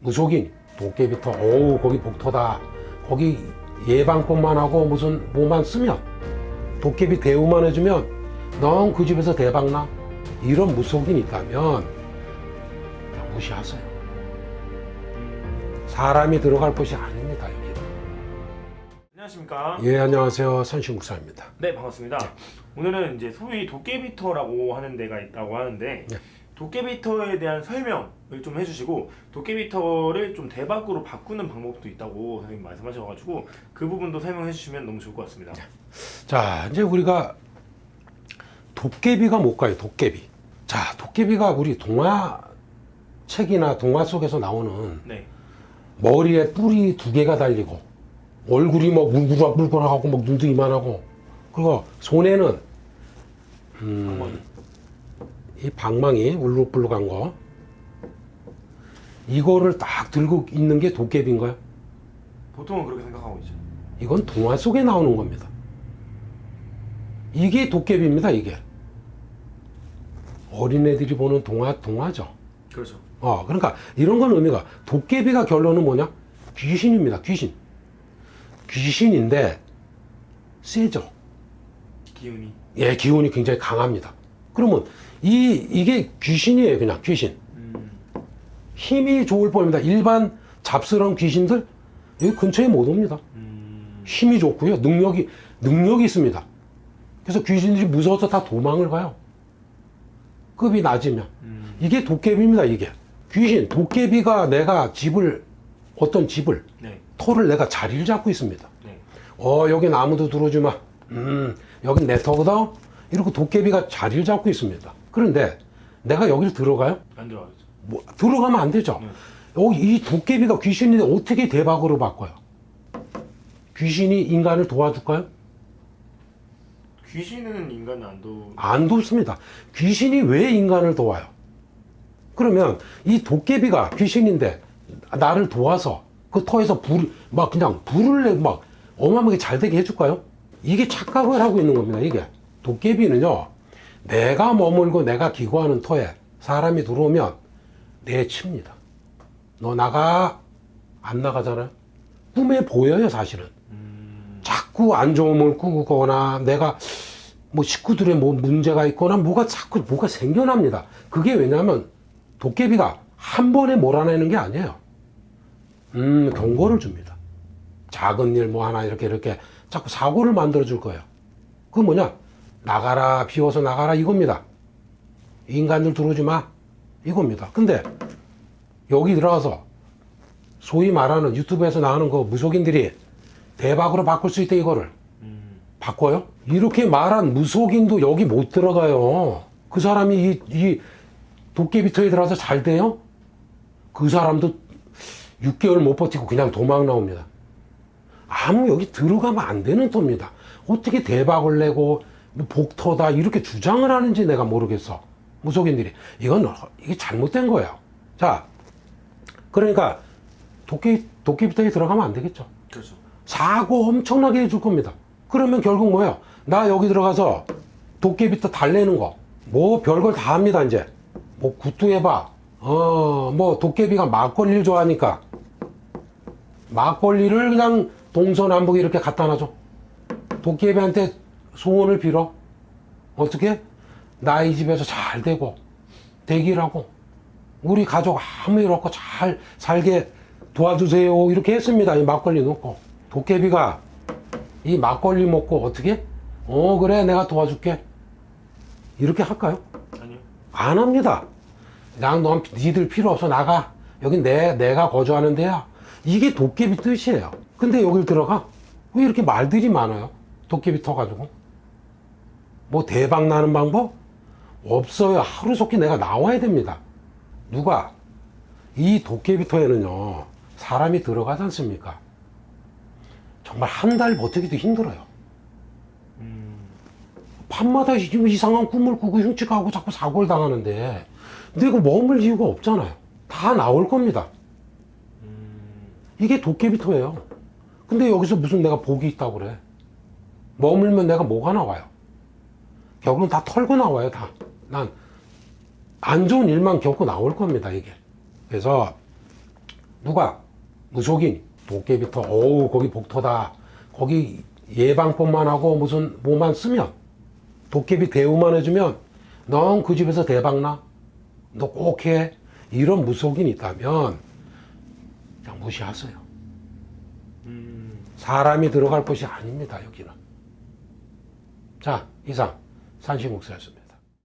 무속인 도깨비터 오우 거기 복터다 거기 예방법만 하고 무슨 뭐만 쓰면 도깨비 대우만 해주면 넌 그 집에서 대박나 이런 무속인이 있다면 그냥 무시하세요 사람이 들어갈 곳이 아닙니다 여기는 안녕하십니까? 예 안녕하세요 선신국사입니다 네 반갑습니다. 오늘은 이제 소위 도깨비터라고 하는 데가 있다고 하는데 네. 도깨비터에 대한 설명을 좀 해주시고 도깨비터를 좀 대박으로 바꾸는 방법도 있다고 선생님 말씀하셔가지고 그 부분도 설명해 주시면 너무 좋을 것 같습니다. 자, 이제 우리가 도깨비가 뭘까요? 도깨비. 자, 도깨비가 우리 동화 책이나 동화 속에서 나오는 네. 머리에 뿔이 두 개가 달리고 얼굴이 뭐 물그락물그락하고 막 눈도 이만하고 그리고 손에는 방망 이. 이 방망이 울룩불룩한 거 이거를 딱 들고 있는 게 도깨비인가요? 보통은 그렇게 생각하고 있죠. 이건 동화 속에 나오는 겁니다. 이게 도깨비입니다, 이게. 어린애들이 보는 동화, 동화죠. 그렇죠. 어, 그러니까 이런 건 의미가, 도깨비가 결론은 뭐냐? 귀신입니다, 귀신. 귀신인데, 세죠. 기운이. 예, 기운이 굉장히 강합니다. 그러면 이, 이게 귀신이에요, 그냥 귀신. 음. 힘이 좋을 뿐입니다. 일반 잡스러운 귀신들, 여기 근처에 못 옵니다. 음. 힘이 좋고요. 능력이 능력이 있습니다. 그래서 귀신들이 무서워서 다 도망을 가요. 급이 낮으면 음. 이게 도깨비입니다. 이게 귀신 도깨비가 내가 집을 어떤 집을 네. 터를 내가 자리를 잡고 있습니다. 네. 어 여긴 아무도 들어오지 마. 음 여긴 내 터거든. 이렇게 도깨비가 자리를 잡고 있습니다. 그런데 내가 여기를 들어가요? 안 들어가죠. 뭐 들어가면 안 되죠. 네. 여기 이 도깨비가 귀신인데 어떻게 대박으로 바꿔요? 귀신이 인간을 도와줄까요? 귀신은 인간을 안 도. 안 돕습니다. 귀신이 왜 인간을 도와요? 그러면 이 도깨비가 귀신인데 나를 도와서 그 터에서 불, 막 그냥 불을 내, 막 어마어마하게 잘 되게 해줄까요? 이게 착각을 하고 있는 겁니다, 이게. 도깨비는요, 내가 머물고 내가 기거하는 터에 사람이 들어오면 내칩니다. 너 나가, 안 나가잖아요? 꿈에 보여요, 사실은. 음. 자꾸 안 좋은 몸을 꾸거나 내가 뭐 식구들의 뭐 문제가 있거나 뭐가 자꾸 뭐가 생겨납니다. 그게 왜냐하면 도깨비가 한 번에 몰아내는 게 아니에요. 음, 경고를 줍니다. 작은 일 뭐 하나 이렇게 이렇게 자꾸 사고를 만들어 줄 거예요. 그 뭐냐? 나가라, 비워서 나가라 이겁니다. 인간들 들어오지 마. 이겁니다. 근데 여기 들어가서 소위 말하는 유튜브에서 나오는 그 무속인들이 대박으로 바꿀 수 있다 이거를 음. 바꿔요? 이렇게 말한 무속인도 여기 못 들어가요. 그 사람이 이, 이 도깨비터에 들어가서 잘 돼요? 그 사람도 6개월 못 버티고 그냥 도망 나옵니다. 아무 여기 들어가면 안 되는 터입니다. 어떻게 대박을 내고 뭐 복터다 이렇게 주장을 하는지 내가 모르겠어. 무속인들이. 이건 이게 잘못된 거예요. 자, 그러니까 도깨, 도깨비터에 들어가면 안 되겠죠. 그렇죠. 사고 엄청나게 해줄 겁니다. 그러면 결국 뭐예요? 나 여기 들어가서 도깨비터 달래는 거. 뭐 별걸 다 합니다, 이제. 뭐 굿도 해봐. 어, 뭐 도깨비가 막걸리를 좋아하니까 막걸리를 그냥 동서남북 이렇게 갖다 놔줘. 도깨비한테 소원을 빌어. 어떻게? 나이 집에서 잘 되고, 하고, 우리 가족 아무 일 없고 잘 살게 도와주세요. 이렇게 했습니다. 이 막걸리 넣고. 도깨비가 이 막걸리 먹고 어떻게? 어, 그래. 내가 도와줄게. 이렇게 할까요? 아니요. 안 합니다. 그냥 넌 니들 필요 없어. 나가. 여긴 내, 내가 거주하는 데야. 이게 도깨비 뜻이에요. 근데 여길 들어가? 왜 이렇게 말들이 많아요? 도깨비 터가지고. 뭐 대박 나는 방법? 없어요. 하루속히 내가 나와야 됩니다. 누가? 이 도깨비 터에는요, 사람이 들어가지 않습니까? 정말 한 달 버티기도 힘들어요. 음. 밤마다 이- 이상한 꿈을 꾸고 흉측하고 자꾸 사고를 당하는데 내가 머물 이유가 없잖아요. 다 나올 겁니다. 음. 이게 도깨비터예요. 근데 여기서 무슨 내가 복이 있다고 그래. 머물면 내가 뭐가 나와요? 결국은 다 털고 나와요, 다. 난 안 좋은 일만 겪고 나올 겁니다, 이게. 그래서 누가? 무속인. 도깨비터. 어우, 거기 복터다. 거기 예방법만 하고 무슨 뭐만 쓰면 도깨비 대우만 해주면 넌 그 집에서 대박나? 너 꼭 해? 이런 무속인 있다면 그냥 무시하세요. 음, 사람이 들어갈 곳이 아닙니다, 여기는. 자, 이상 산신국사였습니다.